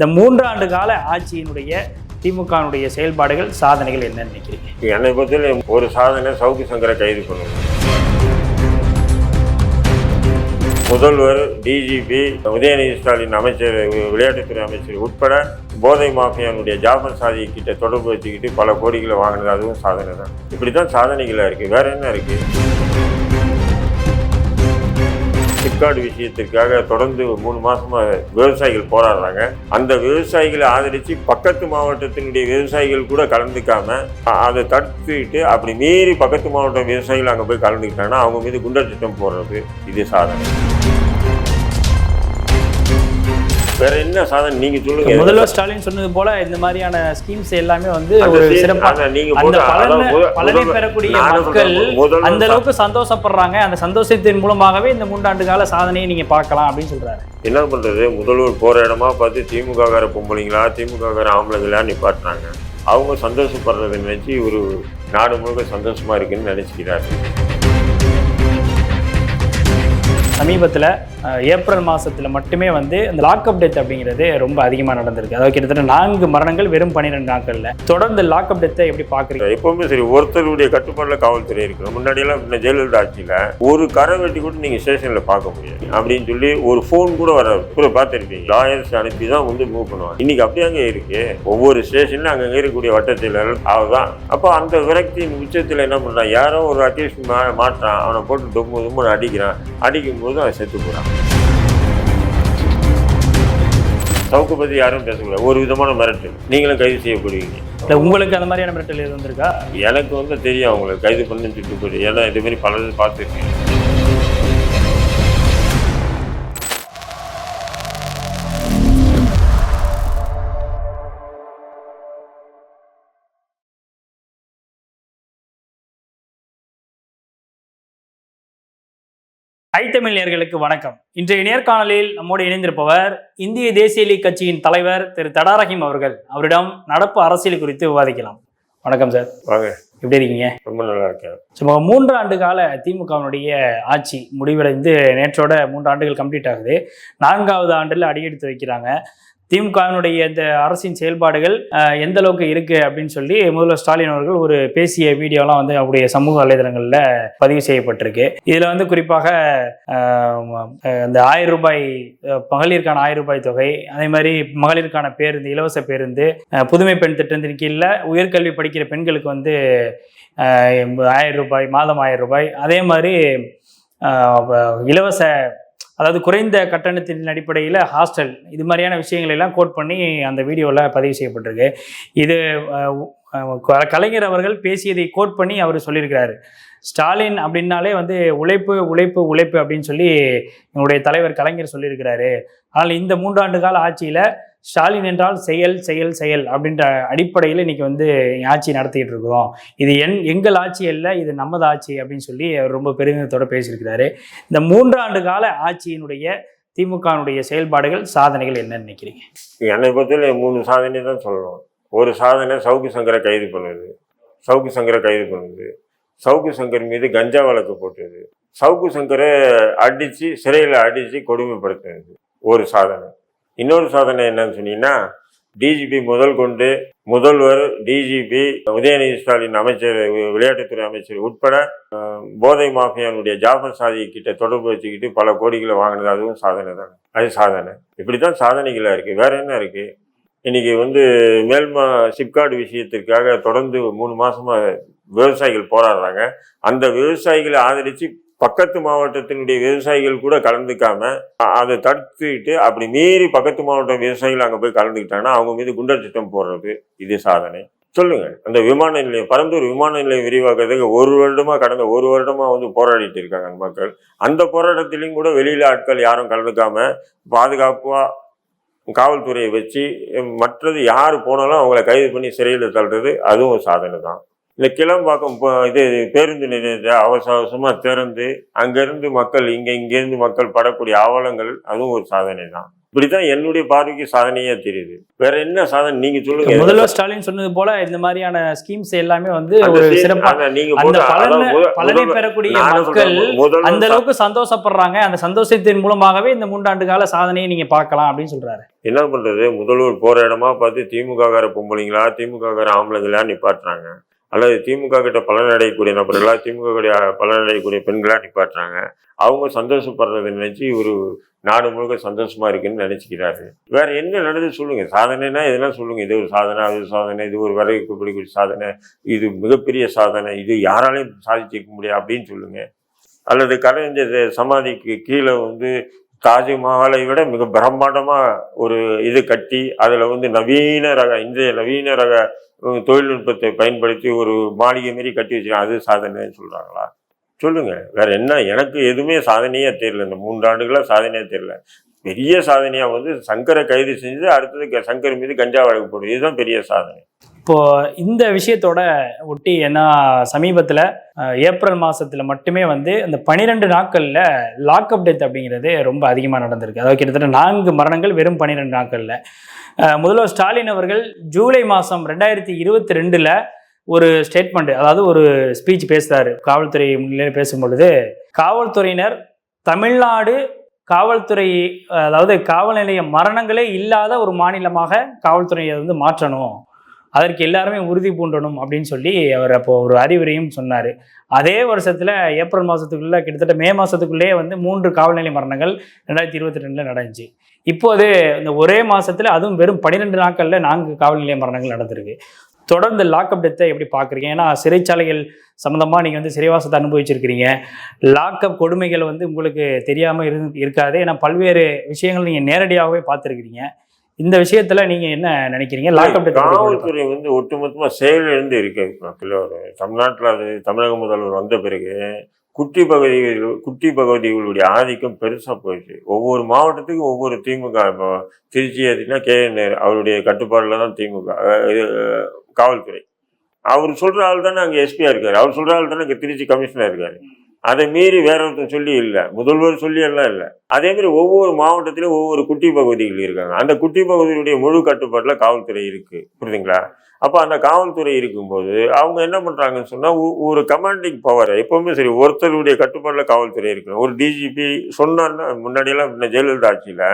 இந்த மூன்றாண்டு கால ஆட்சியினுடைய திமுகவினுடைய செயல்பாடுகள் சாதனைகள் என்னன்னு நினைக்கிறீங்க? என்னை பொறுத்தவரை ஒரு சாதனை சவுக்கு சங்கரை கைது பண்ணணும். முதல்வர் டிஜிபி உதயநிதி ஸ்டாலின் அமைச்சர் விளையாட்டுத்துறை அமைச்சர் உட்பட போதை மாஃபியானுடைய ஜாபர் சாதி கிட்ட தொடர்பு வச்சுக்கிட்டு பல கோடிகளை வாங்கினது அதுவும் சாதனை தான் இப்படி தான் சாதனைகளாக இருக்குது வேற என்ன இருக்குது சிப்காடு விஷயத்திற்காக தொடர்ந்து மூணு மாதமாக விவசாயிகள் போராடுறாங்க. அந்த விவசாயிகளை ஆதரித்து பக்கத்து மாவட்டத்தினுடைய விவசாயிகள் கூட கலந்துக்காம அதை தடுத்துட்டு அப்படி மீறி பக்கத்து மாவட்ட விவசாயிகள் அங்கே போய் கலந்துக்கிட்டாங்கன்னா அவங்க மீது குண்டர் திட்டம் போடுறது இது சாதனை. வேற என்ன சாதனை? நீங்க சொல்லுங்க. முதல்வர் ஸ்டாலின் சொன்னது போல இந்த மாதிரியான ஸ்கீம்ஸ் எல்லாமே வந்து ஒரு சீ- சிறப்பா அந்த நீங்க பலனை பெறக்கூடிய மக்கள் அந்த அளவுக்கு சந்தோஷப்படுறாங்க. அந்த சந்தோஷத்தின் மூலமாகவே இந்த மூன்றாண்டு கால சாதனையை நீங்க பார்க்கலாம் அப்படின்னு சொல்றாரு. என்ன பண்றது? முதல்வர் போற இடமா பார்த்து திமுக கார பொம்பளைங்களா திமுக கார ஆம்பளைங்களா நிப்பாட்டினாங்க அவங்க சந்தோஷப்படுறதை நினைச்சு ஒரு நாடு முழுக்க சந்தோஷமா இருக்குன்னு நினைச்சுக்கிறாரு. சமீபத்தில் ஏப்ரல் மாதத்தில் மட்டுமே வந்து இந்த லாக்அப் டெத் அப்படிங்கிறது ரொம்ப அதிகமாக நடந்திருக்கு. அதாவது கிட்டத்தட்ட நான்கு மரணங்கள் வெறும் பன்னிரெண்டு நாட்களில். தொடர்ந்து லாக்அப் டெத்தை எப்படி பார்க்குறீங்க? எப்பவுமே சரி ஒருத்தருடைய கட்டுப்பாட்டில் காவல்துறை இருக்கணும் முன்னாடியெல்லாம் இந்த ஜெயலலிதா ஆட்சியில் ஒரு கரை வெட்டி கூட நீங்கள் ஸ்டேஷனில் பார்க்க முடியாது. அப்படின்னு சொல்லி ஒரு ஃபோன் கூட வர கூட பார்த்துருப்பீங்க. லாயர்ஸ் அனுப்பி தான் வந்து மூவ் பண்ணுவாங்க. இன்னைக்கு அப்படியே அங்கே இருக்கு. ஒவ்வொரு ஸ்டேஷன்லையும் அங்கே இருக்கக்கூடிய வட்டத்தில் அவதான். அப்போ அந்த விரக்தியின் உச்சத்தில் என்ன பண்ணுறான் யாரோ ஒரு அட்லீஸ்ட் மா அவனை போட்டு டொம்பு தொம்புன்னு அடிக்கிறான். அடிக்கும் போது அவன் செத்து போறான் சவுக்கு பத்தி யாரும் பேசக்கூடாது ஒரு விதமான மிரட்டல். நீங்களும் கைது செய்யப்படுவீங்க. இல்லை உங்களுக்கு அந்த மாதிரியான மிரட்டல் எதுவும் வந்திருக்கா? எனக்கு வந்து தெரியும் அவங்களை கைது பண்ணி சுட்டு போய் ஏன்னா இது மாதிரி பலது பார்த்துருக்கேன். ஐத்தமிழ் வணக்கம். இன்றைய நேர்காணலில் நம்மோடு இணைந்திருப்பவர் இந்திய தேசிய லீக் கட்சியின் தலைவர் திரு தடாரஹிம் அவர்கள். அவரிடம் நடப்பு அரசியல் குறித்து விவாதிக்கலாம். வணக்கம் சார். எப்படி இருக்கீங்க? ரொம்ப நல்லா இருக்கேன். சும்மா மூன்று ஆண்டு கால திமுகவினுடைய ஆட்சி முடிவடைந்து நேற்றோட மூன்று ஆண்டுகள் கம்ப்ளீட் ஆகுது. நான்காவது ஆண்டில் அடியெடுத்து வைக்கிறாங்க. திமுகவினுடைய இந்த அரசின் செயல்பாடுகள் எந்த அளவுக்கு இருக்கு அப்படின்னு சொல்லி முதல்வர் ஸ்டாலின் அவர்கள் ஒரு பேசிய வீடியோலாம் வந்து அவருடைய சமூக வலைதளங்களில் பதிவு செய்யப்பட்டிருக்கு. இதில் வந்து குறிப்பாக இந்த ஆயிரம் ரூபாய் மகளிருக்கான ஆயிரம் ரூபாய் தொகை அதே மாதிரி மகளிருக்கான பேருந்து இலவச பேருந்து புதுமை பெண் திட்டத்தின் கீழ உயர்கல்வி படிக்கிற பெண்களுக்கு வந்து ஆயிரம் ரூபாய் மாதம் ஆயிரம் ரூபாய் அதே மாதிரி இலவச அதாவது குறைந்த கட்டணத்தின் அடிப்படையில் ஹாஸ்டல் இது மாதிரியான விஷயங்களை எல்லாம் கோட் பண்ணி அந்த வீடியோவில் பதிவு செய்யப்பட்டிருக்கு. இது கலைஞர் அவர்கள் பேசியதை கோட் பண்ணி அவர் சொல்லியிருக்கிறாரு. ஸ்டாலின் அப்படின்னாலே வந்து உழைப்பு உழைப்பு உழைப்பு அப்படின்னு சொல்லி என்னுடைய தலைவர் கலைஞர் சொல்லியிருக்கிறாரு. ஆனால் இந்த மூன்றாண்டு கால ஆட்சியில் ஸ்டாலின் என்றால் செயல் செயல் செயல் அப்படின்ற அடிப்படையில் இன்னைக்கு வந்து ஆட்சி நடத்திக்கிட்டு இருக்கிறோம் இது என் எங்கள் ஆட்சி இல்லை இது நமது ஆட்சி அப்படின்னு சொல்லி அவர் ரொம்ப பெருமிதத்தோட பேசியிருக்கிறாரு. இந்த மூன்றாண்டு கால ஆட்சியினுடைய திமுகவினுடைய செயல்பாடுகள் சாதனைகள் என்னன்னு நினைக்கிறீங்க? என்னை பொறுத்தவரை மூணு சாதனை தான் சொல்லணும். ஒரு சாதனை சவுக்கு சங்கரை கைது பண்ணுது. சவுக்கு சங்கரை கைது பண்ணுது. சவுக்கு சங்கர் மீது கஞ்சா வழக்கு போட்டது. சவுக்கு சங்கரை அடித்து சிறையில் அடித்து கொடுமைப்படுத்தினது. ஒரு சாதனை. இன்னொரு சாதனை என்னன்னு சொன்னீங்கன்னா டிஜிபி முதல் கொண்டு முதல்வர் டிஜிபி உதயநிதி ஸ்டாலின் அமைச்சர் விளையாட்டுத்துறை அமைச்சர் உட்பட போதை மாஃபியானுடைய ஜாஃபர் சாதி கிட்ட தொடர்பு வச்சுக்கிட்டு பல கோடிகளை வாங்கினது அதுவும் சாதனை தான். அது சாதனை. இப்படி தான் சாதனைகளாக இருக்குது வேற என்ன இருக்குது இன்னைக்கு வந்து மேல்மா சிப்கார்டு விஷயத்திற்காக தொடர்ந்து மூணு மாதமாக விவசாயிகள் போராடுறாங்க. அந்த விவசாயிகளை ஆதரித்து பக்கத்து மாவட்டத்தினுடைய விவசாயிகள் கூட கலந்துக்காம அதை தடுத்துக்கிட்டு அப்படி மீறி பக்கத்து மாவட்ட விவசாயிகள் அங்கே போய் கலந்துக்கிட்டாங்கன்னா அவங்க மீது குண்டர் திட்டம் போடுறது இது சாதனை. சொல்லுங்க அந்த விமான நிலையம் பரந்தூர் விமான நிலையம் விரிவாக்குறதுக்கு ஒரு வருடமா கடந்த ஒரு வருடமா வந்து போராடிட்டு இருக்காங்க அந்த மக்கள். அந்த போராட்டத்திலையும் கூட வெளியில ஆட்கள் யாரும் கலந்துக்காம பாதுகாப்பா காவல்துறையை வச்சு மற்றது யார் போனாலும் அவங்கள கைது பண்ணி சிறையில் தள்ளுறது அதுவும் ஒரு சாதனை தான் இந்த கிளம்பாக்கம் இது பேருந்து நிலையத்தை அவசர அவசரமாக திறந்து அங்கேருந்து மக்கள் இங்கே இங்கேருந்து மக்கள் படக்கூடிய அவலங்கள் அதுவும் ஒரு சாதனை தான். இப்படிதான் என்னுடைய பார்வைக்கு சாதனையா தெரியுது. வேற என்ன சாதனை? நீங்க சொல்லுங்க. முதல்வர் ஸ்டாலின் சொன்னது போல இந்த மாதிரியான ஸ்கீம்ஸ் எல்லாமே வந்து அந்த ஒரு சே- சிறப்பா அந்த நீங்க பலனை பெறக்கூடிய மக்கள் அந்த அளவுக்கு சந்தோஷப்படுறாங்க. அந்த சந்தோஷத்தின் மூலமாகவே இந்த மூன்றாண்டு கால சாதனையை நீங்க பார்க்கலாம் அப்படின்னு சொல்றாரு. என்ன பண்றது? முதல்வர் போற இடமா பார்த்து திமுக கார பொம்பளைங்களா திமுக கார ஆம்பளைங்களா நிப்பாட்டுறாங்க. அல்லது திமுக கிட்ட பலனடையக்கூடிய நபர்களா திமுக கிட்ட பலனடையக்கூடிய பெண்களா நிப்பாட்டுறாங்க. அவங்க சந்தோஷப்படுறதை நினைச்சு ஒரு நாடு முழுக்க சந்தோஷமா இருக்குன்னு நினைச்சுக்கிறாரு. வேற என்ன நடந்து சொல்லுங்க? சாதனைனா இதெல்லாம் சொல்லுங்க. இது ஒரு சாதனை அது சாதனை இது ஒரு வரவேற்க பிடிக்கூடிய சாதனை இது மிகப்பெரிய சாதனை இது யாராலையும் சாதிச்சிருக்க முடியாது அப்படின்னு சொல்லுங்க. அல்லது கலைஞர் சமாதிக்கு கீழே வந்து தாஜ்மஹாலை விட மிக பிரம்மாண்டமாக ஒரு இது கட்டி அதில் வந்து நவீன ரக இன்றைய நவீன ரக தொழில்நுட்பத்தை பயன்படுத்தி ஒரு மாளிகை மாரி கட்டி வச்சுருக்காங்க. அது சாதனைன்னு சொல்கிறாங்களா சொல்லுங்கள் வேற என்ன? எனக்கு எதுவுமே சாதனையாக தெரியல. இந்த மூன்றாண்டுகளாக சாதனையாக தெரியல. பெரிய சாதனையாக வந்து சங்கரை கைது செஞ்சு அடுத்தது சங்கர் மீது கஞ்சா வழக்கு போடுது. இதுதான் பெரிய சாதனை. இப்போ இந்த விஷயத்தோட ஒட்டி என்ன சமீபத்தில் ஏப்ரல் மாதத்தில் மட்டுமே வந்து அந்த பனிரெண்டு நாட்களில் லாக்அப் டெத் அப்படிங்கிறது ரொம்ப அதிகமாக நடந்திருக்கு. அதாவது கிட்டத்தட்ட நான்கு மரணங்கள் வெறும் பன்னிரெண்டு நாட்களில். முதல்வர் ஸ்டாலின் அவர்கள் ஜூலை மாதம் ரெண்டாயிரத்தி இருபத்தி ரெண்டில் ஒரு ஸ்டேட்மெண்ட் அதாவது ஒரு ஸ்பீச் பேசுகிறாரு காவல்துறை முன்னிலையில் பேசும்பொழுது காவல்துறையினர் தமிழ்நாடு காவல்துறை அதாவது காவல் நிலைய மரணங்களே இல்லாத ஒரு மாநிலமாக காவல்துறையை வந்து மாற்றணும். அதற்கு எல்லாருமே உறுதி பூண்டணும் அப்படின்னு சொல்லி அவர் அப்போ ஒரு அறிவுரையும் சொன்னார். அதே வருஷத்தில் ஏப்ரல் மாதத்துக்குள்ளே கிட்டத்தட்ட மே மாதத்துக்குள்ளேயே வந்து மூன்று காவல்நிலை மரணங்கள் ரெண்டாயிரத்தி இருபத்தி ரெண்டில் நடந்துச்சு. இப்போது இந்த ஒரே மாதத்தில் அதுவும் வெறும் பன்னிரெண்டு நாட்களில் நான்கு காவல்நிலை மரணங்கள் நடந்திருக்கு. தொடர்ந்து லாக்அப் டெத்தை எப்படி பார்க்குறீங்க? ஏன்னா சிறைச்சாலைகள் சம்மந்தமாக நீங்கள் வந்து சிறைவாசத்தை அனுபவிச்சிருக்கிறீங்க. லாக்அப் கொடுமைகள் வந்து உங்களுக்கு தெரியாமல் இரு இருக்காது. ஏன்னா பல்வேறு விஷயங்கள் நீங்கள் நேரடியாகவே பார்த்துருக்கிறீங்க. இந்த விஷயத்தில் நீங்கள் என்ன நினைக்கிறீங்க? லாக்அப் காவல்துறை வந்து ஒட்டுமொத்தமா செயலிழந்து இருக்கு. மக்கள் தமிழ்நாட்டில் அது தமிழக முதல்வர் வந்த பிறகு குட்டி பகுதிகள் குட்டி பகுதிகளுடைய ஆதிக்கம் பெருசா போயிடுச்சு. ஒவ்வொரு மாவட்டத்துக்கும் ஒவ்வொரு திமுக இப்போ திருச்சி எடுத்தீங்கன்னா கே. அவருடைய கட்டுப்பாடுல தான் திமுக காவல்துறை. அவர் சொல்ற ஆள் தானே அங்கே எஸ்பியா இருக்காரு. அவர் சொல்ற ஆள் தானே இங்கே திருச்சி கமிஷனர் இருக்காரு. அதை மீறி வேற ஒருத்தர் சொல்லி இல்லை. முதல்வர் சொல்லி எல்லாம் இல்லை. அதே மாதிரி ஒவ்வொரு மாவட்டத்திலும் ஒவ்வொரு குட்டி பகுதிகள் இருக்காங்க. அந்த குட்டி பகுதியுடைய முழு கட்டுப்பாட்டில் காவல்துறை இருக்கு. புரியுதுங்களா? அப்போ அந்த காவல்துறை இருக்கும்போது அவங்க என்ன பண்ணுறாங்கன்னு சொன்னால் ஒரு கமாண்டிங் பவர் எப்பவுமே சரி ஒருத்தருடைய கட்டுப்பாட்டில் காவல்துறை இருக்கணும். ஒரு டிஜிபி சொன்னான்னா முன்னாடியெல்லாம் இந்த ஜெயலலிதா ஆட்சியில்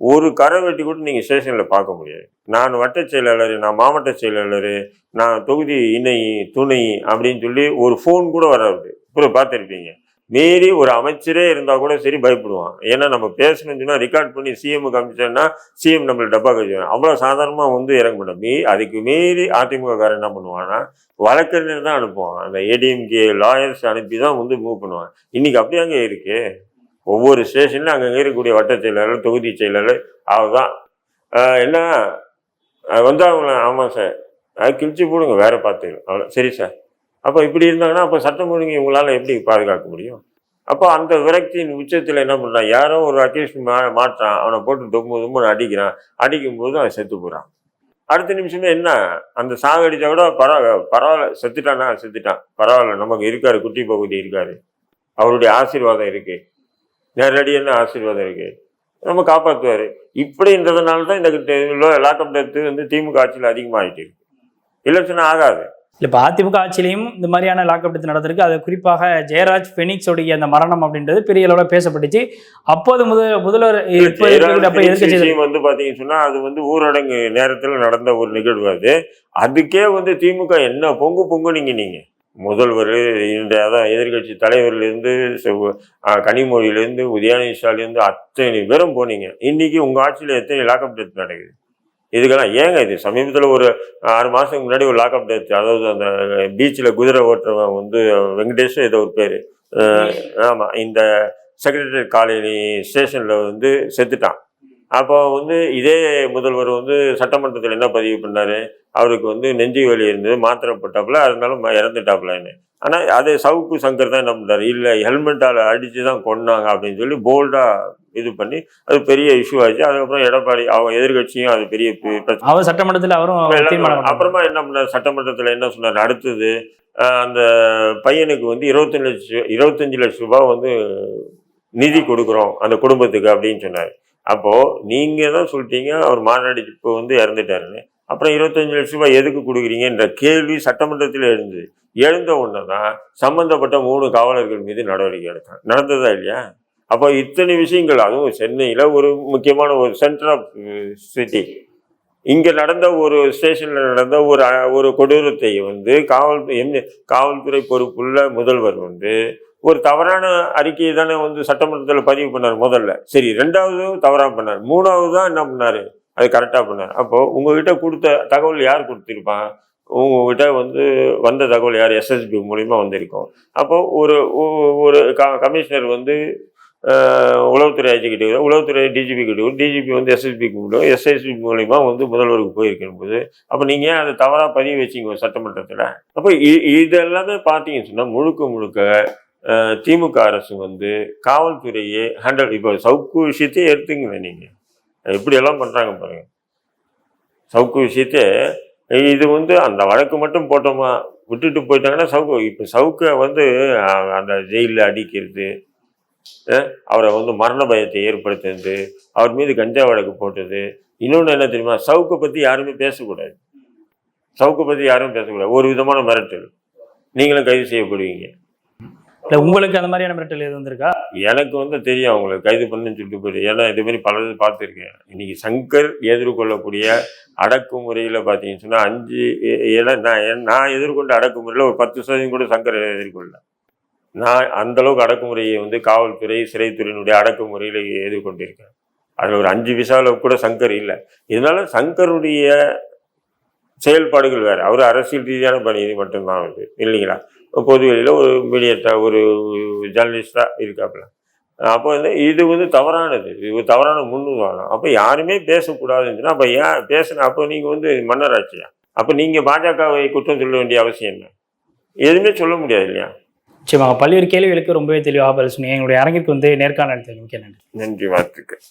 ஒரு கரை வெட்டி கூட நீங்கள் ஸ்டேஷனில் பார்க்க முடியாது. நான் வட்ட செயலாளர் நான் மாவட்ட செயலாளர் நான் தொகுதி இணை துணை அப்படின்னு சொல்லி ஒரு ஃபோன் கூட வராது. ப்ரோ பார்த்துருப்பீங்க. மீறி ஒரு அமைச்சரே இருந்தால் கூட சரி பயப்படுவான். ஏன்னா நம்ம பேசணும்னு சொன்னால் ரெக்கார்ட் பண்ணி சிஎம்க்கு அமிச்சோன்னா சிஎம் நம்மளை டப்பா கழிச்சு அவ்வளோ சாதாரணமாக வந்து இறங்க மாட்டோம் மீ அதுக்கு மீறி அதிமுக காரன் என்ன பண்ணுவான்னா வழக்கறிஞர் தான் அனுப்புவான். அந்த ஏடிஎம்கே லாயர்ஸ் அனுப்பி தான் வந்து மூவ் பண்ணுவான். இன்னைக்கு அப்படியே அங்கே இருக்கு. ஒவ்வொரு ஸ்டேஷன்லையும் அங்கே இருக்கக்கூடிய வட்ட செயலாளர் தொகுதி செயலாளர் அவர்தான் என்ன? ஆஹ் அவங்கள ஆமாம் சார் அது கிழிச்சு போடுங்க வேற பார்த்துக்கலாம். அவ்வளோ சரி சார் அப்போ இப்படி இருந்தாங்கன்னா அப்போ சட்டம் ஒழுங்கு உங்களால் எப்படி பாதுகாக்க முடியும்? அப்போ அந்த விரக்தியின் உச்சத்தில் என்ன பண்ணுறான் யாரோ ஒரு அக்கேஷன் மா மாற்றான் அவனை போட்டு தொம்பு தொம்புன்னு அடிக்கிறான். அடிக்கும்போது அவன் செத்து போகிறான் அடுத்த நிமிஷமே என்ன? அந்த சாகடிச்சா கூட பரவாயில்ல பரவாயில்ல. செத்துட்டானா? செத்துட்டான். பரவாயில்ல. நமக்கு இருக்காரு. குட்டி பகுதி இருக்காரு. அவருடைய ஆசீர்வாதம் இருக்குது நேரடியான என்ன ஆசீர்வாதம் இருக்குது நம்ம காப்பாற்றுவார் இப்படின்றதுனால தான் இந்த லாக்அப் டெத்து வந்து திமுக ஆட்சியில் அதிகமாகிட்டு இருக்கு. இல்லைச்சுன்னா ஆகாது. இல்லை இப்போ அதிமுக ஆட்சியிலையும் இந்த மாதிரியான லாக்அப் டெத் நடந்திருக்கு. அது குறிப்பாக ஜெயராஜ் ஃபெனிக்ஸோடைய அந்த மரணம் அப்படின்றது பெரிய அளவில் பேசப்பட்டுச்சு. அப்போது முதல் முதல்வர் வந்து பாத்தீங்கன்னு சொன்னா அது வந்து ஊரடங்கு நேரத்துல நடந்த ஒரு நிகழ்வு அது. அதுக்கே வந்து திமுக என்ன பொங்கு பொங்குனீங்க நீங்க? முதல்வர் இந்த அதான் எதிர்கட்சி தலைவர்லேருந்து கனிமொழியிலேருந்து உதயாநிதி ஸ்டாலிலேருந்து அத்தனை பேரும் போனீங்க. இன்னைக்கு உங்க ஆட்சியில எத்தனை லாக்அப் டெத் நடக்குது? இதுக்கெல்லாம் ஏங்க இது? சமீபத்தில் ஒரு ஆறு மாதத்துக்கு முன்னாடி ஒரு லாக்அப் டெத் அதாவது அந்த பீச்சில் குதிரை ஓட்டுறவன் வந்து வெங்கடேஷ் ஏதோ ஒரு பேர். ஆமாம் இந்த செக்ரட்டரி காலனி ஸ்டேஷனில் வந்து செத்துட்டான். அப்போ வந்து இதே முதல்வர் வந்து சட்டமன்றத்தில் என்ன பதிவு பண்ணாரு? அவருக்கு வந்து நெஞ்சு வலி இருந்தது மாத்திரை போட்டாப்புல அதனால ம- இறந்துட்டாப்புலன்னு ஆனால் அதே சவுக்கு சங்கர் தான் என்ன பண்ணாரு இல்லை ஹெல்மெட்டால் அடித்து தான் கொன்னாங்க அப்படின்னு சொல்லி போல்டாக இது பண்ணி அது பெரிய இஷ்யூ ஆச்சு. அதுக்கப்புறம் எடப்பாடி அவங்க எதிர்கட்சியும் அது பெரிய அவர் சட்டமன்றத்தில் அவரும். அப்புறமா என்ன பண்ணார்? சட்டமன்றத்தில் என்ன சொன்னார்? அடுத்தது அந்த பையனுக்கு வந்து இருபத்தஞ்சு லட்சம் இருபத்தஞ்சு லட்சம் ரூபாய் வந்து நிதி கொடுக்குறோம் அந்த குடும்பத்துக்கு அப்படின்னு சொன்னார். அப்போது நீங்கள் தான் சொல்லிட்டீங்க அவர் மாநாடு இப்போ வந்து இறந்துட்டாருன்னு. அப்புறம் இருபத்தஞ்சு லட்ச ரூபாய் எதுக்கு கொடுக்குறீங்கன்ற கேள்வி சட்டமன்றத்தில் எழுந்தது. எழுந்த உடனே தான் சம்மந்தப்பட்ட மூணு காவலர்கள் மீது நடவடிக்கை எடுத்தாங்க. நடந்ததா இல்லையா? அப்போ இத்தனை விஷயங்கள் அதுவும் சென்னையில் ஒரு முக்கியமான ஒரு சென்டர் ஆஃப் சிட்டி இங்கே நடந்த ஒரு ஸ்டேஷனில் நடந்த ஒரு ஒரு கொடூரத்தை வந்து காவல் எம் காவல்துறை பொறுப்புள்ள முதல்வர் வந்து ஒரு தவறான அறிக்கையை தானே வந்து சட்டமன்றத்தில் பதிவு பண்ணார் முதல்ல. சரி ரெண்டாவது தவறாக பண்ணார். மூணாவது தான் என்ன பண்ணார்? அது கரெக்டாக பண்ணார். அப்போது உங்ககிட்ட கொடுத்த தகவல் யார் கொடுத்துருப்பான் உங்ககிட்ட வந்து வந்த தகவல் யார்? எஸ்எஸ்பி மூலிமா வந்திருக்கும். அப்போது ஒரு ஒரு க கமிஷனர் வந்து உளவுத்துறை ஐஜி கிட்ட உளவுத்துறை டிஜிபி கிட்ட டிஜிபி வந்து எஸ்எஸ்பி கிட்ட எஸ்எஸ்பி மூலிமா வந்து முதல்வருக்கு போயிருக்கும் போது. அப்போ நீங்கள் ஏன் அதை தவறாக பதிவு வச்சிங்க சட்டமன்றத்தில்? அப்போ இ- இதெல்லாமே பார்த்தீங்கன்னு சொன்னால் முழுக்க முழுக்க திமுக அரசு வந்து காவல்துறையே ஹேண்டில் இப்போ சவுக்கு விஷயத்தையே எடுத்துங்களேன் நீங்கள் எப்படியெல்லாம் பண்ணுறாங்க பாருங்க. சவுக்கு விஷயத்தை இது வந்து அந்த வழக்கு மட்டும் போட்டோமா? விட்டுட்டு போயிட்டாங்கன்னா சவுக்கு இப்போ சவுக்கை வந்து அந்த ஜெயிலில் அடிக்கிறது அவரை வந்து மரண பயத்தை ஏற்படுத்துறது அவர் மீது கஞ்சா வழக்கு போட்டது. இன்னொன்று என்ன தெரியுமா? சவுக்கை பற்றி யாருமே பேசக்கூடாது. சவுக்கை பற்றி யாரும் பேசக்கூடாது. ஒரு விதமான மிரட்டல். நீங்களும் கைது செய்யப்படுவீங்க. இல்லை உங்களுக்கு அந்த மாதிரியான மிரட்டல் எதுவும் வந்திருக்கா? எனக்கு வந்து தெரியும் அவங்களை கைது பண்ணுன்னு சொல்லிட்டு போயிட்டு. ஏன்னா இது மாதிரி பலது பார்த்துருக்கேன். இன்னைக்கு சங்கர் எதிர்கொள்ளக்கூடிய அடக்குமுறையில் பார்த்தீங்கன்னு சொன்னால் அஞ்சு ஏ- நான் நான் எதிர்கொண்ட அடக்குமுறையில் ஒரு பத்து சதவீதம் கூட சங்கர் எதிர்கொள்ள நான் அந்தளவுக்கு அடக்குமுறையை வந்து காவல்துறை சிறைத்துறையினுடைய அடக்குமுறையில் எதிர்கொண்டிருக்கேன். அதில் ஒரு அஞ்சு விசாவில் கூட சங்கர் இல்லை. இதனால சங்கருடைய செயல்பாடுகள் வேறு. அவர் அரசியல் ரீதியான பணி மட்டும்தான் வந்து இல்லைங்களா? பொது வெளியில் ஒரு மீடியேட்டாக ஒரு ஜேர்னலிஸ்டாக இருக்காப்புல. அப்போ வந்து இது வந்து தவறானது. இது தவறான முன்னுதாரணம். அப்போ யாருமே பேசக்கூடாதுன்னு அப்போ ஏன் பேசுன அப்போ நீங்கள் வந்து மன்னராட்சியா? அப்போ நீங்கள் பாஜகவை குற்றம் சொல்ல வேண்டிய அவசியம் என்ன? எதுவுமே சொல்ல முடியாது இல்லையா? நிச்சயமாக பல்வேறு கேள்விகளுக்கு ரொம்பவே தெளிவாக பதில் சொன்னீங்க. எங்களுடைய அரங்கிற்கு வந்து நேர்காணல் நன்றி. நன்றி வாழ்த்துக்கள்.